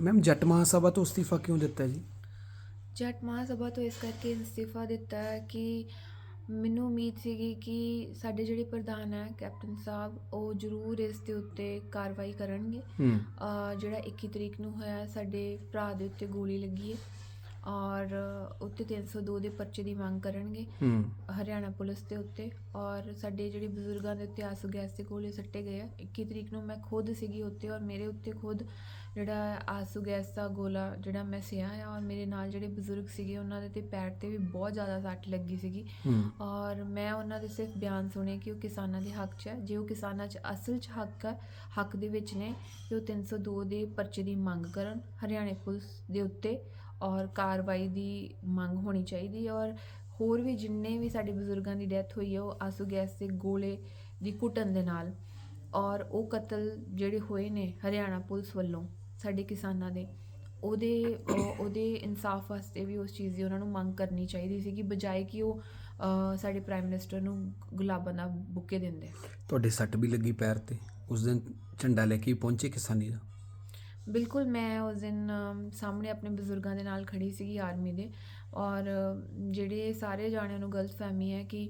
Ma'am ਜੱਟ ਮਹਾਸਭਾ ਤੋਂ ਅਸਤੀਫਾ ਕਿਉਂ ਦਿੱਤਾ ਜੀ? ਜੱਟ ਮਹਾਸਭਾ ਤੋਂ ਇਸ ਕਰਕੇ ਇਸਤੀਫਾ ਦਿੱਤਾ ਕਿ ਮੈਨੂੰ ਉਮੀਦ ਸੀਗੀ ਕਿ ਸਾਡੇ ਜਿਹੜੇ ਪ੍ਰਧਾਨ ਹੈ ਕੈਪਟਨ ਸਾਹਿਬ ਉਹ ਜ਼ਰੂਰ ਇਸ ਦੇ ਉੱਤੇ ਕਾਰਵਾਈ ਕਰਨਗੇ। ਜਿਹੜਾ 21 ਤਰੀਕ ਨੂੰ ਹੋਇਆ ਸਾਡੇ ਭਰਾ ਦੇ ਉੱਤੇ ਗੋਲੀ ਲੱਗੀ ਹੈ। ਔਰ ਉੱਤੇ 302 ਦੇ ਪਰਚੇ ਦੀ ਮੰਗ ਕਰਨਗੇ ਹੂੰ। ਹਰਿਆਣਾ ਪੁਲਿਸ ਦੇ ਉੱਤੇ। ਔਰ ਸਾਡੇ ਜਿਹੜੇ ਬਜ਼ੁਰਗਾਂ ਦੇ ਉੱਤੇ ਆਸੂ ਗੈਸ ਦੇ ਗੋਲੇ ਸੱਟੇ ਗਏ ਆ। 21 ਤਰੀਕ ਨੂੰ ਮੈਂ ਖੁਦ ਸੀਗੀ ਉੱਤੇ ਔਰ ਮੇਰੇ ਉੱਤੇ ਖੁਦ ਜਿਹੜਾ ਆਸੂ ਗੈਸ ਦਾ ਗੋਲਾ ਜਿਹੜਾ ਮੈਂ ਸਿਆ ਆ ਔਰ ਮੇਰੇ ਨਾਲ ਜਿਹੜੇ ਬਜ਼ੁਰਗ ਸੀਗੇ ਉਹਨਾਂ ਦੇ ਤੇ ਪੈਰ ਤੇ ਵੀ ਬਹੁਤ ਜ਼ਿਆਦਾ ਸੱਟ ਲੱਗੀ ਸੀਗੀ। ਔਰ ਮੈਂ ਉਹਨਾਂ ਦੇ ਸਿਰਫ ਬਿਆਨ ਸੁਣੇ ਕਿ ਉਹ ਕਿਸਾਨਾਂ ਦੇ ਹੱਕ 'ਚ ਹੈ ਜੇ ਉਹ ਕਿਸਾਨਾਂ 'ਚ ਅਸਲ 'ਚ ਹੱਕ ਹੈ ਹੱਕ ਦੇ ਵਿੱਚ ਨੇ ਕਿ ਉਹ 302 ਦੇ ਪਰਚੇ ਦੀ ਮੰਗ ਕਰਨ ਹਰਿਆਣਾ ਪੁਲਿਸ ਦੇ ਉੱਤੇ। ਔਰ ਕਾਰਵਾਈ ਦੀ ਮੰਗ ਹੋਣੀ ਚਾਹੀਦੀ ਔਰ ਹੋਰ ਵੀ ਜਿੰਨੇ ਵੀ ਸਾਡੇ ਬਜ਼ੁਰਗਾਂ ਦੀ ਡੈਥ ਹੋਈ ਹੈ, ਉਹ ਆਸੂ ਗੈਸ ਦੇ ਗੋਲੇ ਦੀ ਕੁੱਟਣ ਦੇ ਨਾਲ ਔਰ ਉਹ ਕਤਲ ਜਿਹੜੇ ਹੋਏ ਨੇ ਹਰਿਆਣਾ ਪੁਲਿਸ ਵੱਲੋਂ ਸਾਡੇ ਕਿਸਾਨਾਂ ਦੇ, ਉਹਦੇ ਉਹਦੇ ਇਨਸਾਫ ਵਾਸਤੇ ਵੀ ਉਸ ਚੀਜ਼ ਦੀ ਉਹਨਾਂ ਨੂੰ ਮੰਗ ਕਰਨੀ ਚਾਹੀਦੀ ਸੀ ਕਿ ਬਜਾਏ ਕਿ ਉਹ ਸਾਡੇ ਪ੍ਰਾਈਮ ਮਿਨਿਸਟਰ ਨੂੰ ਗੁਲਾਬਾਂ ਦਾ ਬੁੱਕੇ ਦਿੰਦੇ। ਤੁਹਾਡੇ ਸੱਟ ਵੀ ਲੱਗੀ ਪੈਰ ਤੇ, ਉਸ ਦਿਨ ਝੰਡਾ ਲੈ ਕੇ ਪਹੁੰਚੇ ਕਿਸਾਨੀ ਦਾ? ਬਿਲਕੁਲ, ਮੈਂ ਉਸ ਦਿਨ ਸਾਹਮਣੇ ਆਪਣੇ ਬਜ਼ੁਰਗਾਂ ਦੇ ਨਾਲ ਖੜੀ ਸੀਗੀ ਆਰਮੀ ਦੇ ਔਰ ਜਿਹੜੇ ਸਾਰੇ ਜਾਣਿਆਂ ਨੂੰ ਗਲਤਫਹਿਮੀ ਹੈ ਕਿ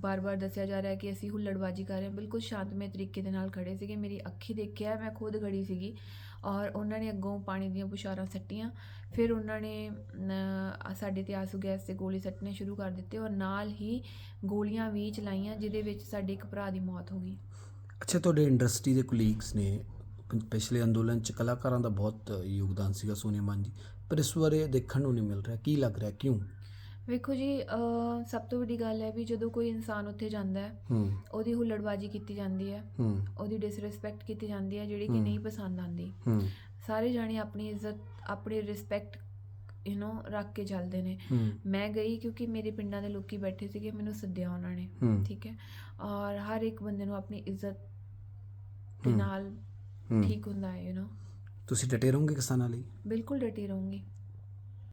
ਬਾਰ-ਬਾਰ ਦੱਸਿਆ ਜਾ ਰਿਹਾ ਕਿ ਅਸੀਂ ਹੁੱਲੜਬਾਜੀ ਕਰ ਰਹੇ ਹਾਂ, ਬਿਲਕੁਲ ਸ਼ਾਂਤਮਈ ਤਰੀਕੇ ਦੇ ਨਾਲ ਖੜੇ ਸੀਗੇ। ਮੇਰੀ ਅੱਖੀ ਦੇਖਿਆ, ਮੈਂ ਖੁਦ ਖੜੀ ਸੀਗੀ ਔਰ ਉਹਨਾਂ ਨੇ ਅੱਗੋਂ ਪਾਣੀ ਦੀਆਂ ਪੁਸ਼ਾਰਾਂ ਸੱਟੀਆਂ। ਫਿਰ ਉਹਨਾਂ ਨੇ ਸਾਡੇ ਤੇ ਆਸੂ ਗੈਸ 'ਤੇ ਗੋਲੀ ਸੱਟਣੇ ਸ਼ੁਰੂ ਕਰ ਦਿੱਤੇ ਔਰ ਨਾਲ ਹੀ ਗੋਲੀਆਂ ਵੀ ਚਲਾਈਆਂ, ਜਿਹਦੇ ਵਿੱਚ ਸਾਡੇ ਇੱਕ ਭਰਾ ਦੀ ਮੌਤ ਹੋ ਗਈ। ਅੱਛਾ, ਤੁਹਾਡੇ ਇੰਡਸਟਰੀ ਦੇ ਕੁਲੀਗਸ ਨੇ ਪਿਛਲੇ ਅੰਦੋਲਨ ਚ ਕਲਾਕਾਰਾਂ ਦਾ ਬਹੁਤ ਯੋਗਦਾਨ ਸੀਗਾ ਸੋਨੀਆ ਮਾਨ ਜੀ। ਪਰ ਇਸ ਬਾਰੇ ਦੇਖਣ ਨੂੰ ਨਹੀਂ ਮਿਲ ਰਿਹਾ। ਕੀ ਲੱਗ ਰਿਹਾ? ਕਿਉਂ? ਵੇਖੋ ਜੀ ਸਭ ਤੋਂ ਵੱਡੀ ਗੱਲ ਹੈ ਵੀ ਜਦੋਂ ਕੋਈ ਇਨਸਾਨ ਉੱਥੇ ਜਾਂਦਾ ਹੈ ਉਹਦੀ ਹੁੱਲੜਬਾਜੀ ਕੀਤੀ ਜਾਂਦੀ ਹੈ। ਉਹਦੀ ਡਿਸਰਿਸਪੈਕਟ ਕੀਤੀ ਜਾਂਦੀ ਹੈ ਜਿਹੜੀ ਕਿ। ਨਹੀਂ ਪਸੰਦ ਆਉਂਦੀ। ਸਾਰੇ ਜਾਣੇ ਆਪਣੀ ਇੱਜ਼ਤ ਆਪਣੀ ਰਿਸਪੈਕਟ ਯੂ نو ਰੱਖ ਕੇ ਚੱਲਦੇ ਨੇ। ਮੈਂ ਗਈ ਕਿਉਂਕਿ ਮੇਰੇ ਪਿੰਡਾਂ ਦੇ ਲੋਕੀ ਬੈਠੇ ਸੀਗੇ ਮੈਨੂੰ ਸੱਦਿਆ ਉਹਨਾਂ ਨੇ। ਠੀਕ ਹੈ? ਔਰ ਹਰ ਇੱਕ ਬੰਦੇ ਨੂੰ ਆਪਣੀ ਇੱਜ਼ਤ ਦੇ। ਨਾਲ ਹੂੰ। ਠੀਕ ਹੁੰਦਾ ਹੈ ਯੂ نو ਤੁਸੀਂ ਡਟੇ ਰਹੋਗੇ ਕਿਸਾਨਾਂ ਲਈ? ਬਿਲਕੁਲ ਡਟੀ ਰਹੂੰਗੀ।